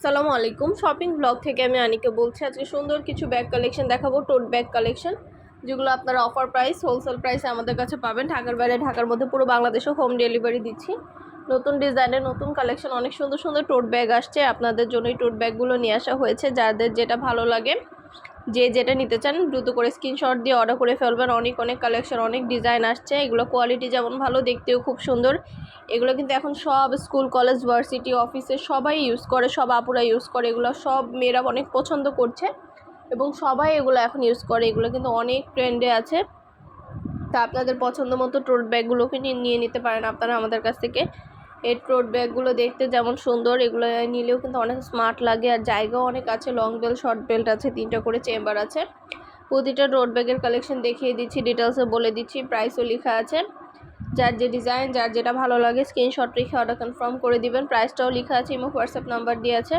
আসসালামু আলাইকুম। Shopping blog থেকে আমি আনিকে বলছি, আজকে সুন্দর কিছু ব্যাগ কালেকশন দেখাবো টোট ব্যাগ কালেকশন যেগুলো আপনারা অফার প্রাইস হোলসেল প্রাইসে আমাদের কাছে পাবেন। ঢাকার বাইরে, ঢাকার মধ্যে পুরো বাংলাদেশে হোম ডেলিভারি দিচ্ছি। নতুন ডিজাইনের নতুন কালেকশন অনেক সুন্দর সুন্দর টোট ব্যাগ আসছে। আপনাদের জন্যই টোট ব্যাগগুলো নিয়ে আসা হয়েছে। যাদের যেটা ভালো লাগে যে যেটা নিতে চান, দ্রুত করে স্ক্রিনশট দিয়ে অর্ডার করে ফেলবেন। অনেক অনেক কালেকশন অনেক ডিজাইন আসছে। এগুলো কোয়ালিটি যেমন ভালো, দেখতেও খুব সুন্দর। এগুলো কিন্তু এখন সব স্কুল কলেজ ভার্সিটি অফিসে সবাই ইউজ করে, সব আপুরা ইউজ করে। এগুলো সব মেয়েরা অনেক পছন্দ করছে এবং সবাই এগুলো এখন ইউজ করে। এগুলো কিন্তু অনেক ট্রেন্ডে আছে। তা আপনাদের পছন্দ মতো টোট ব্যাগগুলোকে নিয়ে নিতে পারেন আপনারা আমাদের কাছ থেকে। এই টোট ব্যাগগুলো দেখতে যেমন সুন্দর, এগুলো নিলেও কিন্তু অনেক স্মার্ট লাগে। আর জায়গাও অনেক আছে লং বেল্ট শর্ট বেল্ট আছে, তিনটা করে চেম্বার আছে। প্রতিটা টোট ব্যাগের কালেকশন দেখিয়ে দিচ্ছি ডিটেলসে বলে দিচ্ছি প্রাইসও লেখা আছে। যার যে ডিজাইন যার যেটা ভালো লাগে স্ক্রিনশট রেখে অর্ডার কনফার্ম করে দিবেন। প্রাইসটাও লেখা আছে ইমো হোয়াটসঅ্যাপ নাম্বার দিয়ে আছে।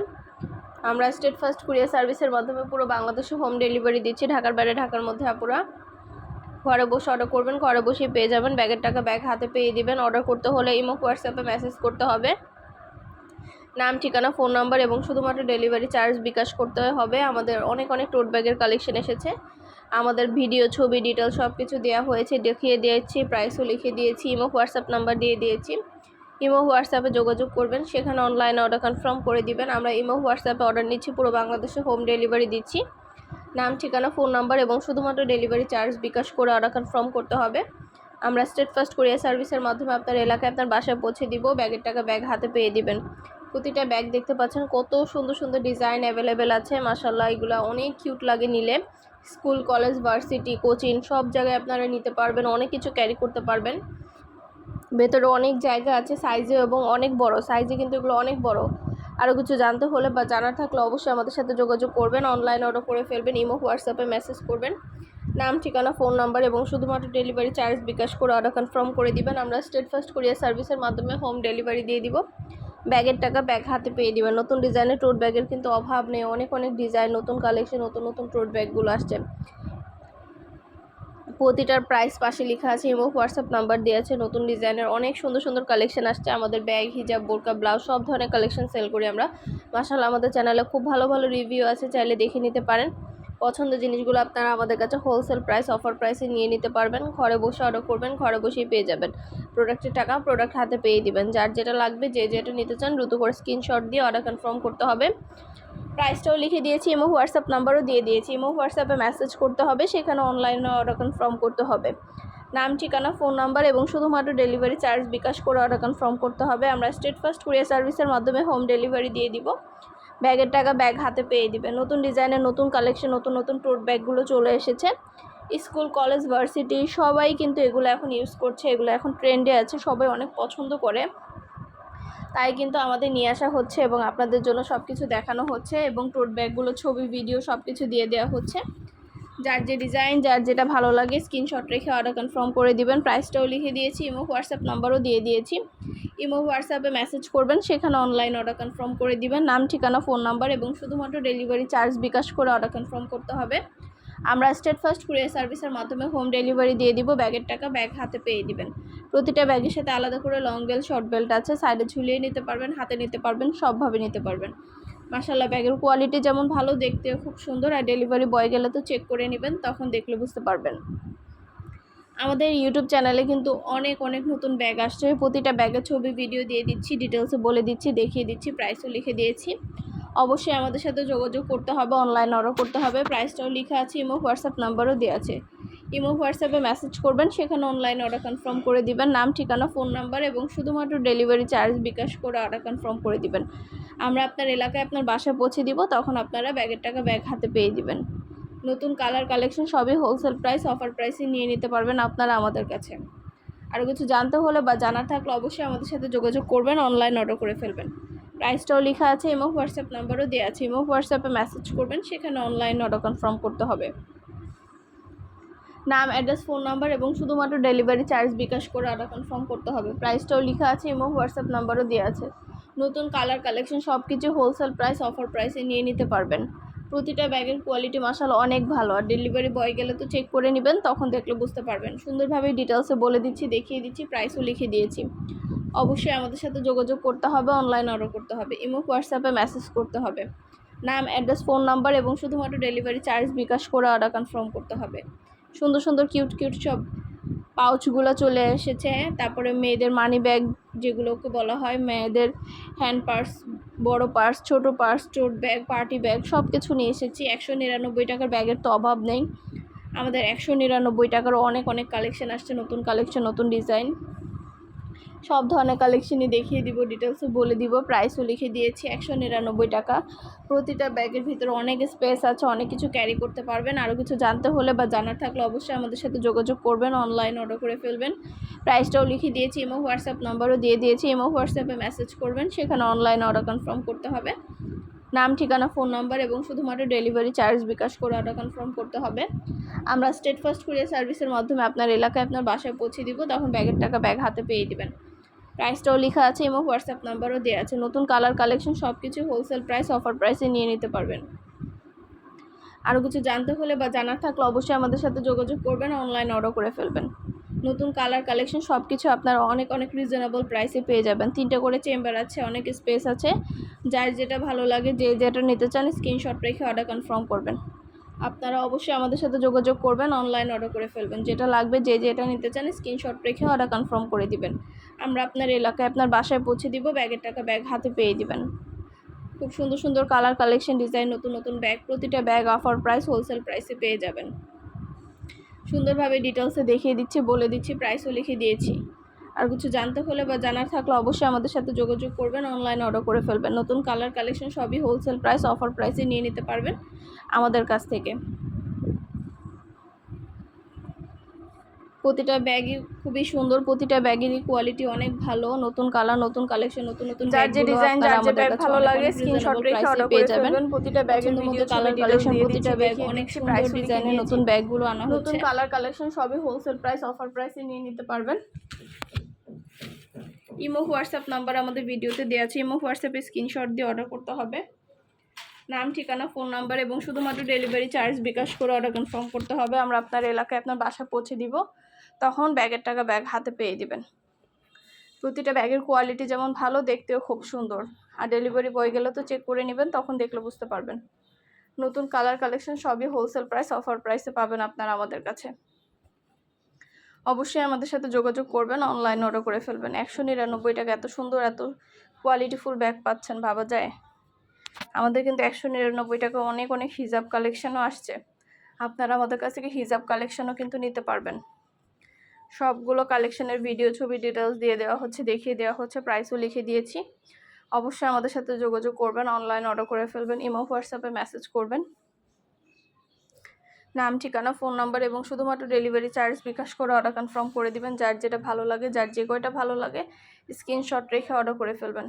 আমরা স্টেট ফার্স্ট কুরিয়ার সার্ভিসের মাধ্যমে পুরো বাংলাদেশে হোম ডেলিভারি দিচ্ছি, ঢাকার বাইরে, ঢাকার মধ্যে আপুরা। ঘরে বসে অর্ডার করবেন, ঘরে বসেই পেয়ে যাবেন। ব্যাগের টাকা ব্যাগ হাতে পেয়ে দিবেন। অর্ডার করতে হলে ইমো, হোয়াটসঅ্যাপে মেসেজ করতে হবে। নাম, ঠিকানা ফোন নাম্বার এবং শুধুমাত্র ডেলিভারি চার্জ বিকাশ করতে হবে। আমাদের অনেক অনেক টোট ব্যাগের কালেকশন এসেছে। আমাদের ভিডিও ছবি ডিটেল সব কিছু দেওয়া হয়েছে। দেখিয়ে দিয়েছি প্রাইসও লিখে দিয়েছি, ইমো, হোয়াটসঅ্যাপ নাম্বার দিয়ে দিয়েছি। ইমো, হোয়াটসঅ্যাপে যোগাযোগ করবেন, সেখানে অনলাইনে অর্ডার কনফার্ম করে দিবেন। আমরা ইমো, হোয়াটসঅ্যাপে অর্ডার নিচ্ছি, পুরো বাংলাদেশে হোম ডেলিভারি দিচ্ছি। নাম, ঠিকানা, ফোন নাম্বার এবং শুধুমাত্র ডেলিভারি চার্জ বিকাশ করে অর্ডার কনফার্ম করতে হবে। আমরা স্টেট ফার্স্ট কোরিয়ার সার্ভিসের মাধ্যমে আপনার এলাকায় আপনার বাসায় পৌঁছে দিব। ব্যাগের টাকা ব্যাগ হাতে পেয়ে দিবেন। প্রতিটা ব্যাগ দেখতে পাচ্ছেন কত সুন্দর সুন্দর ডিজাইন অ্যাভেলেবেল আছে। মাসাল্লাহ এগুলো অনেক কিউট লাগে নিলে। স্কুল, কলেজ, ভার্সিটি, কোচিং সব জায়গায় আপনারা নিতে পারবেন, অনেক কিছু ক্যারি করতে পারবেন। ভেতরে অনেক জায়গা আছে সাইজে এবং অনেক বড়। সাইজে কিন্তু এগুলো অনেক বড়। আরও কিছু জানতে হলে বা জানার থাকলে অবশ্যই আমাদের সাথে যোগাযোগ করবেন অনলাইন অর্ডার করে ফেলবেন, ইমো হোয়াটসঅ্যাপে মেসেজ করবেন। নাম, ঠিকানা ফোন নাম্বার এবং শুধুমাত্র ডেলিভারি চার্জ বিকাশ করে অর্ডার কনফার্ম করে দিবেন। আমরা স্টেট ফার্স্ট কুরিয়ার সার্ভিসের মাধ্যমে হোম ডেলিভারি দিয়ে দিব। ব্যাগের টাকা ব্যাগ হাতে পেয়ে দিবেন। নতুন ডিজাইনের টোট ব্যাগের কিন্তু অভাব নেই। অনেক অনেক ডিজাইন নতুন কালেকশন নতুন নতুন টোট ব্যাগগুলো আসছে। প্রতিটার প্রাইস পাশে লেখা আছে ইমো হোয়াটসঅ্যাপ নাম্বার দেওয়া আছে, নতুন ডিজাইনের অনেক সুন্দর সুন্দর কালেকশন আসছে, আমাদের ব্যাগ হিজাব বোরকা ব্লাউজ সব ধরনের কালেকশন সেল করি আমরা। মাসাল্লাহ আমাদের চ্যানেলে খুব ভালো ভালো রিভিউ আছে, চাইলে দেখে নিতে পারেন। পছন্দের জিনিসগুলো আপনারা আমাদের কাছে হোলসেল প্রাইস অফার প্রাইসে নিয়ে নিতে পারবেন। ঘরে বসে অর্ডার করবেন, ঘরে বসেই পেয়ে যাবেন। প্রোডাক্টের টাকা প্রোডাক্ট হাতে পেয়ে দিবেন। যার যেটা লাগবে, যে যেটা নিতে চান, দ্রুত করে স্ক্রিনশট দিয়ে অর্ডার কনফার্ম করতে হবে। প্রাইসটাও লিখে দিয়েছি ইমো হোয়াটসঅ্যাপ নাম্বারও দিয়ে দিয়েছি। ইমো হোয়াটসঅ্যাপে মেসেজ করতে হবে, সেখানে অনলাইনে অর্ডার কনফার্ম করতে হবে। নাম, ঠিকানা ফোন নাম্বার এবং শুধুমাত্র ডেলিভারি চার্জ বিকাশ করে অর্ডার কনফার্ম করতে হবে। আমরা স্টেট ফার্স্ট কুরিয়ার সার্ভিসের মাধ্যমে হোম ডেলিভারি দিয়ে দিব। ব্যাগের টাকা ব্যাগ হাতে পেয়ে দিবে নতুন ডিজাইনের নতুন কালেকশন নতুন নতুন টোট ব্যাগগুলো চলে এসেছে। স্কুল কলেজ ভার্সিটি সবাই কিন্তু এগুলো এখন ইউজ করছে, এগুলো এখন ট্রেন্ডে আছে, সবাই অনেক পছন্দ করে। তাই কিন্তু আমাদের নিয়ে আসা হচ্ছে এবং আপনাদের জন্য সব কিছু দেখানো হচ্ছে এবং টোট ব্যাগগুলো ছবি ভিডিও সব কিছু দিয়ে দেওয়া হচ্ছে। যার যে ডিজাইন যার যেটা ভালো লাগে স্ক্রিনশট রেখে অর্ডার কনফার্ম করে দিবেন। প্রাইসটাও লিখে দিয়েছি ইমো হোয়াটসঅ্যাপ নাম্বারও দিয়ে দিয়েছি। ইমো হোয়াটসঅ্যাপে মেসেজ করবেন, সেখানে অনলাইন অর্ডার কনফার্ম করে দিবেন। নাম, ঠিকানা ফোন নাম্বার এবং শুধুমাত্র ডেলিভারি চার্জ বিকাশ করে অর্ডার কনফার্ম করতে হবে। আমরা স্টেট ফার্স্ট কুরিয়ার সার্ভিসের মাধ্যমে হোম ডেলিভারি দিয়ে দিব, ব্যাগের টাকা ব্যাগ হাতে পেয়ে দিবেন। প্রতিটা ব্যাগের সাথে আলাদা করে লং বেল্ট, শর্ট বেল্ট আছে, সাইডে ঝুলিয়ে নিতে পারবেন, হাতে নিতে পারবেন, সবভাবে নিতে পারবেন। মাসাল্লাহ ব্যাগের কোয়ালিটি যেমন ভালো দেখতে খুব সুন্দর আর ডেলিভারি বয় গেলে তো চেক করে নেবেন, তখন দেখলে বুঝতে পারবেন। আমাদের ইউটিউব চ্যানেলে কিন্তু অনেক অনেক নতুন ব্যাগ আসছে। প্রতিটা ব্যাগের ছবি ভিডিও দিয়ে দিচ্ছি ডিটেলসে বলে দিচ্ছি, দেখিয়ে দিচ্ছি প্রাইসও লিখে দিয়েছি। অবশ্যই আমাদের সাথে যোগাযোগ করতে হবে অনলাইন অর্ডার করতে হবে। প্রাইসটাও লেখা আছে ইমো হোয়াটসঅ্যাপ নাম্বারও দেওয়া আছে। ইমো হোয়াটসঅ্যাপে মেসেজ করবেন, সেখানে অনলাইন অর্ডার কনফার্ম করে দিবেন। নাম, ঠিকানা ফোন নাম্বার এবং শুধুমাত্র ডেলিভারি চার্জ বিকাশ করে অর্ডার কনফার্ম করে দিবেন। আমরা আপনার এলাকায় আপনার বাসায় পৌঁছে দিব, তখন আপনারা ব্যাগের টাকা ব্যাগ হাতে পেয়ে দিবেন। নতুন কালার কালেকশন সবই হোলসেল প্রাইস অফার প্রাইসে নিয়ে নিতে পারবেন আপনারা আমাদের কাছে। আরও কিছু জানতে হলে বা জানার থাকলে অবশ্যই আমাদের সাথে যোগাযোগ করবেন অনলাইন অর্ডার করে ফেলবেন। প্রাইসটাও লেখা আছে ইমো হোয়াটসঅ্যাপ নাম্বারও দেওয়া আছে। ইমো হোয়াটসঅ্যাপে মেসেজ করবেন, সেখানে অনলাইন অর্ডার কনফার্ম করতে হবে। নাম অ্যাড্রেস ফোন নাম্বার এবং শুধুমাত্র ডেলিভারি চার্জ বিকাশ করে অর্ডার কনফার্ম করতে হবে। প্রাইসটাও লেখা আছে ইমো হোয়াটসঅ্যাপ নাম্বারও দেওয়া আছে। নতুন কালার কালেকশন সব কিছু হোলসেল প্রাইস অফার প্রাইসে নিয়ে নিতে পারবেন। প্রতিটা ব্যাগের কোয়ালিটি মাসাল অনেক ভালো। আর ডেলিভারি বয় গেলে তো চেক করে নেবেন, তখন দেখলে বুঝতে পারবেন। সুন্দরভাবে ডিটেলসে বলে দিচ্ছি, দেখিয়ে দিচ্ছি প্রাইসও লিখে দিয়েছি। অবশ্যই আমাদের সাথে যোগাযোগ করতে হবে অনলাইন অর্ডার করতে হবে, ইমো হোয়াটসঅ্যাপে মেসেজ করতে হবে। নাম অ্যাড্রেস ফোন নাম্বার এবং শুধুমাত্র ডেলিভারি চার্জ বিকাশ করে অর্ডার কনফার্ম করতে হবে। সুন্দর সুন্দর কিউট কিউট সব পাউচগুলো চলে এসেছে। তারপরে মেয়েদের মানি ব্যাগ যেগুলোকে বলা হয়, মেয়েদের হ্যান্ড পার্স বড় পার্স ছোট purse tote bag party bag সব কিছু নিয়ে এসেছি। একশো নিরানব্বই টাকার ব্যাগের তো অভাব নেই। আমাদের একশো নিরানব্বই টাকারও অনেক অনেক কালেকশন আসছে, নতুন কালেকশন নতুন ডিজাইন সব ধরনের কালেকশনই দেখিয়ে দিব ডিটেলসও বলে দিব। প্রাইসও লিখে দিয়েছি, একশো নিরানব্বই টাকা। প্রতিটা ব্যাগের ভিতরে অনেক স্পেস আছে, অনেক কিছু ক্যারি করতে পারবেন। আরও কিছু জানতে হলে বা জানার থাকলে অবশ্যই আমাদের সাথে যোগাযোগ করবেন অনলাইন অর্ডার করে ফেলবেন। প্রাইসটাও লিখে দিয়েছি ইমো হোয়াটসঅ্যাপ নাম্বারও দিয়ে দিয়েছি। ইমো হোয়াটসঅ্যাপে মেসেজ করবেন, সেখানে অনলাইন অর্ডার কনফার্ম করতে হবে। নাম, ঠিকানা ফোন নাম্বার এবং শুধুমাত্র ডেলিভারি চার্জ বিকাশ করে অর্ডার কনফার্ম করতে হবে। আমরা স্টেট ফার্স্ট কুরিয়ার সার্ভিসের মাধ্যমে আপনার এলাকায় আপনার বাসায় পৌঁছে দিব, তখন ব্যাগের টাকা ব্যাগ হাতে পেয়ে দিবেন। প্রাইসটাও লেখা আছে এবং হোয়াটসঅ্যাপ নাম্বারও দেওয়া আছে। নতুন কালার কালেকশন সব কিছু হোলসেল প্রাইস অফার প্রাইসে নিয়ে নিতে পারবেন। আরও কিছু জানতে হলে বা জানার থাকলে অবশ্যই আমাদের সাথে যোগাযোগ করবেন অনলাইন অর্ডার করে ফেলবেন। নতুন কালার কালেকশন সব কিছু আপনারা অনেক অনেক রিজনেবল প্রাইসে পেয়ে যাবেন। তিনটে করে চেম্বার আছে, অনেক স্পেস আছে। যার যেটা ভালো লাগে, যে যেটা নিতে চান স্ক্রিনশট রেখে অর্ডার কনফার্ম করবেন। আপনারা অবশ্যই আমাদের সাথে যোগাযোগ করবেন অনলাইন অর্ডার করে ফেলবেন। যেটা লাগবে, যে যেটা নিতে চান স্ক্রিনশট রেখে অর্ডার কনফার্ম করে দিবেন। আমরা আপনার এলাকায়, আপনার বাসায় পৌঁছে দিব, ব্যাগের টাকা ব্যাগ হাতে পেয়ে দিবেন। খুব সুন্দর সুন্দর কালার কালেকশন ডিজাইন নতুন নতুন ব্যাগ, প্রতিটা ব্যাগ অফার প্রাইস হোলসেল প্রাইসে পেয়ে যাবেন। সুন্দরভাবে ডিটেলসে দেখিয়ে দিচ্ছি, বলে দিচ্ছি প্রাইসও লিখে দিয়েছি। আর কিছু জানতে হলে বা জানার থাকলে অবশ্যই আমাদের সাথে যোগাযোগ করবেন অনলাইন অর্ডার করে ফেলবেন। নতুন কালার কালেকশন সবই হোলসেল প্রাইস অফার প্রাইসে নিয়ে নিতে পারবেন আমাদের কাছ থেকে। প্রতিটা ব্যাগই খুবই সুন্দর প্রতিটা ব্যাগেরই কোয়ালিটি অনেক ভালো নতুন কালার নতুন কালেকশন নতুন নতুন যার যে ডিজাইন যার যে ব্যাগ ভালো লাগে স্ক্রিনশট রেখে অর্ডার পেয়ে করে যাবেন। প্রতিটা ব্যাগের ভিডিও কালার কালেকশন প্রতিটা ব্যাগ অনেক সুন্দর ডিজাইনের নতুন ব্যাগগুলো আনা নতুন হচ্ছে। কালার কালেকশন সবই হোলসেল প্রাইস অফার প্রাইসে নিয়ে নিতে পারবেন। ইমো, হোয়াটসঅ্যাপ নাম্বার আমাদের ভিডিওতে দেওয়া আছে। ইমো, হোয়াটসঅ্যাপে স্ক্রিনশট দিয়ে অর্ডার করতে হবে। নাম, ঠিকানা ফোন নাম্বার এবং শুধুমাত্র ডেলিভারি চার্জ বিকাশ করে অর্ডার কনফার্ম করতে হবে। আমরা আপনার এলাকায় আপনার বাসা পৌঁছে দিব। তখন ব্যাগের টাকা ব্যাগ হাতে পেয়ে দিবেন। প্রতিটা ব্যাগের কোয়ালিটি যেমন ভালো, দেখতেও খুব সুন্দর। আর ডেলিভারি বয় গেলে তো চেক করে নেবেন, তখন দেখলে বুঝতে পারবেন। নতুন কালার কালেকশন সবই হোলসেল প্রাইস অফার প্রাইসে পাবেন আপনারা আমাদের কাছে। অবশ্যই আমাদের সাথে যোগাযোগ করবেন অনলাইন অর্ডার করে ফেলবেন। একশো নিরানব্বই টাকা, এত সুন্দর, এত কোয়ালিটিফুল ব্যাগ পাচ্ছেন, ভাবা যায়? আমাদের কিন্তু একশো নিরানব্বই টাকা অনেক অনেক হিজাব কালেকশানও আসছে। আপনারা আমাদের কাছ থেকে হিজাব কালেকশনও কিন্তু নিতে পারবেন। সবগুলো কালেকশানের ভিডিও ছবি ডিটেলস দিয়ে দেওয়া হচ্ছে, দেখিয়ে দেওয়া হচ্ছে প্রাইসও লিখে দিয়েছি। অবশ্যই আমাদের সাথে যোগাযোগ করবেন অনলাইন অর্ডার করে ফেলবেন ইমো হোয়াটসঅ্যাপে মেসেজ করবেন। নাম, ঠিকানা ফোন নাম্বার এবং শুধুমাত্র ডেলিভারি চার্জ বিকাশ করে অর্ডার কনফার্ম করে দিবেন। যার যেটা ভালো লাগে, যার যে কয়টা ভালো লাগে স্ক্রিনশট রেখে অর্ডার করে ফেলবেন।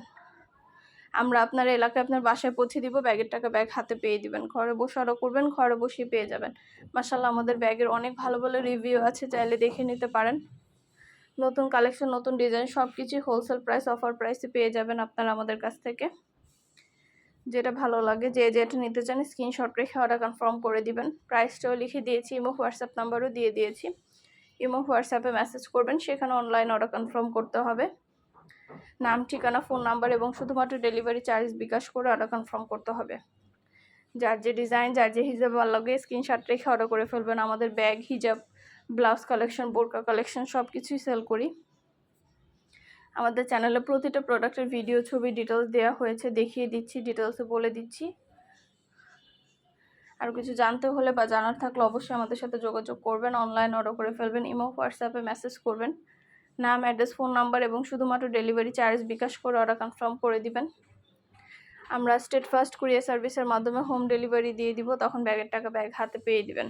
আমরা আপনার এলাকায় আপনার বাসায় পৌঁছে দিব ব্যাগের টাকা ব্যাগ হাতে পেয়ে দিবেন। ঘরে বসে অর্ডার করবেন, ঘরে বসেই পেয়ে যাবেন। মাসাল্লাহ আমাদের ব্যাগের অনেক ভালো ভালো রিভিউ আছে, চাইলে দেখে নিতে পারেন। নতুন কালেকশন নতুন ডিজাইন সব কিছুই হোলসেল প্রাইস অফার প্রাইসে পেয়ে যাবেন আপনারা আমাদের কাছ থেকে। যেটা ভালো লাগে। যে যেটা নিতে চান স্ক্রিনশট রেখে অর্ডার কনফার্ম করে দিবেন। প্রাইসটাও লিখে দিয়েছি ইমো হোয়াটসঅ্যাপ নাম্বারও দিয়ে দিয়েছি। ইমো হোয়াটসঅ্যাপে মেসেজ করবেন, সেখানে অনলাইন অর্ডার কনফার্ম করতে হবে। নাম, ঠিকানা ফোন নাম্বার এবং শুধুমাত্র ডেলিভারি চার্জ বিকাশ করে অর্ডার কনফার্ম করতে হবে। যার যে ডিজাইন যার যে হিজাব ভালো লাগে স্ক্রিনশট রেখে অর্ডার করে ফেলবেন। আমাদের ব্যাগ হিজাব ব্লাউজ কালেকশন বোরকা কালেকশন সব কিছুই সেল করি। আমাদের চ্যানেলে প্রতিটা প্রোডাক্টের ভিডিও, ছবি ডিটেলস দেওয়া হয়েছে, দেখিয়ে দিচ্ছি ডিটেলসে বলে দিচ্ছি। আর কিছু জানতে হলে বা জানার থাকলে অবশ্যই আমাদের সাথে যোগাযোগ করবেন অনলাইন অর্ডার করে ফেলবেন ইমো হোয়াটসঅ্যাপে মেসেজ করবেন। নাম অ্যাড্রেস ফোন নাম্বার এবং শুধুমাত্র ডেলিভারি চার্জ বিকাশ করে অর্ডার কনফার্ম করে দিবেন। আমরা স্টেট ফার্স্ট কুরিয়ার সার্ভিসের মাধ্যমে হোম ডেলিভারি দিয়ে দিব, তখন ব্যাগের টাকা ব্যাগ হাতে পেয়ে দিবেন।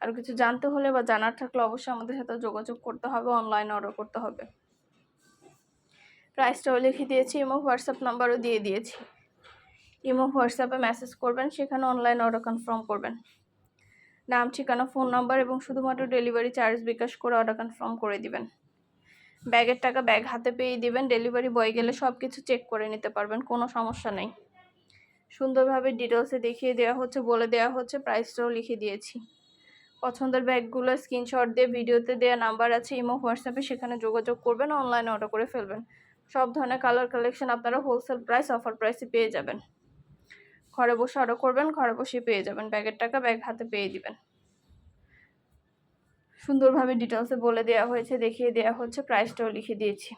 আর কিছু জানতে হলে বা জানার থাকলে অবশ্যই আমাদের সাথে যোগাযোগ করতে হবে অনলাইন অর্ডার করতে হবে। প্রাইসটাও লিখে দিয়েছি, ইমো হোয়াটসঅ্যাপ নাম্বারও দিয়ে দিয়েছি। ইমো হোয়াটসঅ্যাপে মেসেজ করবেন, সেখানে অনলাইন অর্ডার কনফার্ম করবেন। নাম, ঠিকানা ফোন নাম্বার এবং শুধুমাত্র ডেলিভারি চার্জ বিকাশ করে অর্ডার কনফার্ম করে দিবেন। ব্যাগের টাকা ব্যাগ হাতে পেয়ে দিবেন ডেলিভারি বয় গেলে সব কিছু চেক করে নিতে পারবেন, কোনো সমস্যা নেই। সুন্দরভাবে ডিটেলসে দেখিয়ে দেওয়া হচ্ছে, বলে দেওয়া হচ্ছে প্রাইসটাও লিখে দিয়েছি। পছন্দের ব্যাগগুলো স্ক্রিনশট দিয়ে ভিডিওতে দেওয়া নাম্বার আছে, ইমো হোয়াটসঅ্যাপে সেখানে যোগাযোগ করবেন অনলাইনে অর্ডার করে ফেলবেন। সব ধরনের কালার কালেকশন আপনারা হোলসেল প্রাইস অফার প্রাইসে পেয়ে যাবেন। ঘরে বসে অর্ডার করবেন, ঘরে বসে পেয়ে যাবেন। ব্যাগের টাকা ব্যাগ হাতে পেয়ে দিবেন। সুন্দরভাবে ডিটেলসে বলে দেওয়া হয়েছে, দেখিয়ে দেওয়া হচ্ছে প্রাইসটাও লিখে দিয়েছি।